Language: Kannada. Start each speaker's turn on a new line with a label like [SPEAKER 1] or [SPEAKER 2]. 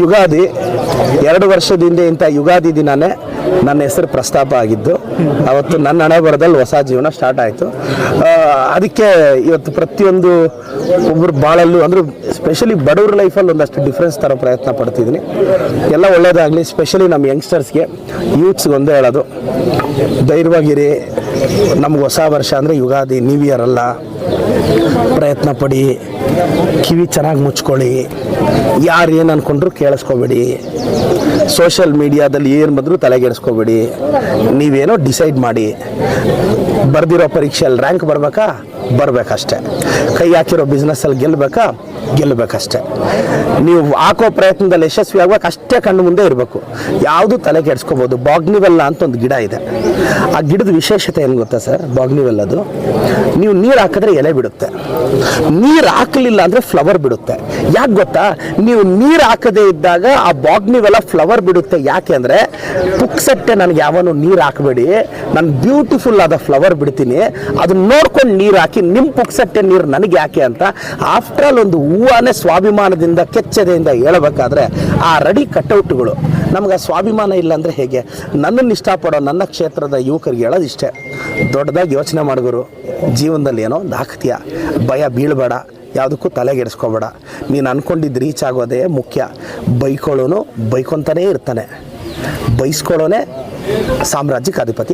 [SPEAKER 1] ಯುಗಾದಿ ಎರಡು ವರ್ಷದಿಂದ ಇಂಥ ಯುಗಾದಿ ದಿನನೇ ನನ್ನ ಹೆಸರು ಪ್ರಸ್ತಾಪ ಆಗಿದ್ದು, ಅವತ್ತು ನನ್ನ ಹಣೆ ಬರದಲ್ಲಿ ಹೊಸ ಜೀವನ ಸ್ಟಾರ್ಟ್ ಆಯಿತು. ಅದಕ್ಕೆ ಇವತ್ತು ಪ್ರತಿಯೊಂದು ಒಬ್ಬರು ಬಾಳಲ್ಲೂ, ಅಂದ್ರೆ ಸ್ಪೆಷಲಿ ಬಡವ್ರ ಲೈಫಲ್ಲಿ ಒಂದಷ್ಟು ಡಿಫ್ರೆನ್ಸ್ ತರೋ ಪ್ರಯತ್ನ ಪಡ್ತಿದ್ದೀನಿ. ಎಲ್ಲ ಒಳ್ಳೇದಾಗಲಿ ಸ್ಪೆಷಲಿ ನಮ್ಮ ಯಂಗ್ಸ್ಟರ್ಸ್ಗೆ ಯೂತ್ಸ್ಗೆ ಒಂದೇ ಹೇಳೋದು. ಧೈರ್ಯವಾಗಿರಿ ನಮ್ಗೆ ಹೊಸ ವರ್ಷ ಅಂದರೆ ಯುಗಾದಿ ನ್ಯೂ ಇಯರ್ ಅಲ್ಲ. ಪ್ರಯತ್ನ ಪಡಿ, ಕಿವಿ ಚೆನ್ನಾಗಿ ಮುಚ್ಕೊಳ್ಳಿ. ಯಾರು ಏನು ಅನ್ಕೊಂಡ್ರು ಕೇಳಿಸ್ಕೋಬೇಡಿ. ಸೋಷಿಯಲ್ ಮೀಡಿಯಾದಲ್ಲಿ ಏನು ಬಂದರೂ ತಲೆಗೆಡಿಸ್ಕೋಬೇಡಿ. ನೀವೇನೋ ಡಿಸೈಡ್ ಮಾಡಿ. ಬರ್ದಿರೋ ಪರೀಕ್ಷೆಯಲ್ಲಿ ರ್ಯಾಂಕ್ ಬರಬೇಕಾ? ಬರಬೇಕಷ್ಟೆ. ಕೈ ಹಾಕಿರೋ ಬಿಸ್ನೆಸ್ಸಲ್ಲಿ ಗೆಲ್ಲಬೇಕಾ ಗೆಲ್ಲಬೇಕಷ್ಟೆ ನೀವು ಹಾಕೋ ಪ್ರಯತ್ನದಲ್ಲಿ ಯಶಸ್ವಿ ಆಗ್ಬೇಕು, ಅಷ್ಟೇ ಕಣ್ಣು ಮುಂದೆ ಇರಬೇಕು. ಯಾವುದು ತಲೆ ಕೆಡಿಸ್ಕೋಬೋದು ಬಾಗ್ನಿವೆಲ್ಲ ಅಂತ ಒಂದು ಗಿಡ ಇದೆ. ಆ ಗಿಡದ ವಿಶೇಷತೆ ಏನು ಗೊತ್ತಾ ಸರ್? ಬಾಗ್ನಿವೆಲ್ಲದು ನೀವು ನೀರು ಹಾಕಿದ್ರೆ ಎಲೆ ಬಿಡುತ್ತೆ. ನೀರು ಹಾಕಲಿಲ್ಲ ಅಂದರೆ ಫ್ಲವರ್ ಬಿಡುತ್ತೆ. ಯಾಕೆ ಗೊತ್ತಾ? ನೀವು ನೀರು ಹಾಕದೇ ಇದ್ದಾಗ ಆ ಬಾಗ್ನಿವೆಲ್ಲ ಫ್ಲವರ್ ಬಿಡುತ್ತೆ. ಯಾಕೆ ಅಂದರೆ ಪುಕ್ಸಟ್ಟೆ ನನಗೆ ಯಾವನು ನೀರು ಹಾಕಬೇಡಿ. ನಾನು ಬ್ಯೂಟಿಫುಲ್ ಆದ ಫ್ಲವರ್ ಬಿಡ್ತೀನಿ. ಅದನ್ನ ನೋಡ್ಕೊಂಡು ನೀರು ಹಾಕಿ ನಿಮ್ಮ ಪುಕ್ಸಟ್ಟೆ ನೀರು ನನಗೆ ಯಾಕೆ ಅಂತ ಆಫ್ಟರ್ ಆಲ್ ಒಂದು ಹೂವಾನೇ ಸ್ವಾಭಿಮಾನದಿಂದ, ಕೆಚ್ಚದೆಯಿಂದ ಹೇಳಬೇಕಾದ್ರೆ ಆ ರೆಡಿ ಕಟೌಟ್ಗಳು ನಮ್ಗೆ ಸ್ವಾಭಿಮಾನ ಇಲ್ಲ ಅಂದರೆ ಹೇಗೆ? ನನ್ನನ್ನು ಇಷ್ಟಪಡೋ ನನ್ನ ಕ್ಷೇತ್ರದ ಯುವಕರಿಗೆ ಹೇಳೋದು ಇಷ್ಟೇ ದೊಡ್ಡದಾಗಿ ಯೋಚನೆ ಮಾಡಿದ್ರು ಜೀವನದಲ್ಲಿ ಏನೋ ಒಂದು ಹಾಕ್ತೀಯ ಭಯ ಬೀಳಬೇಡ, ಯಾವುದಕ್ಕೂ ತಲೆಗೆಡಿಸ್ಕೋಬೇಡ ನೀನು ಅಂದ್ಕೊಂಡಿದ್ದು ರೀಚ್ ಆಗೋದೇ ಮುಖ್ಯ. ಬೈಕೊಳ್ಳೋನು ಬೈಕೊಂತಾನೇ ಇರ್ತಾನೆ. ಬೈಸ್ಕೊಳ್ಳೋನೇ ಸಾಮ್ರಾಜ್ಯಕ್ಕೆ ಅಧಿಪತಿ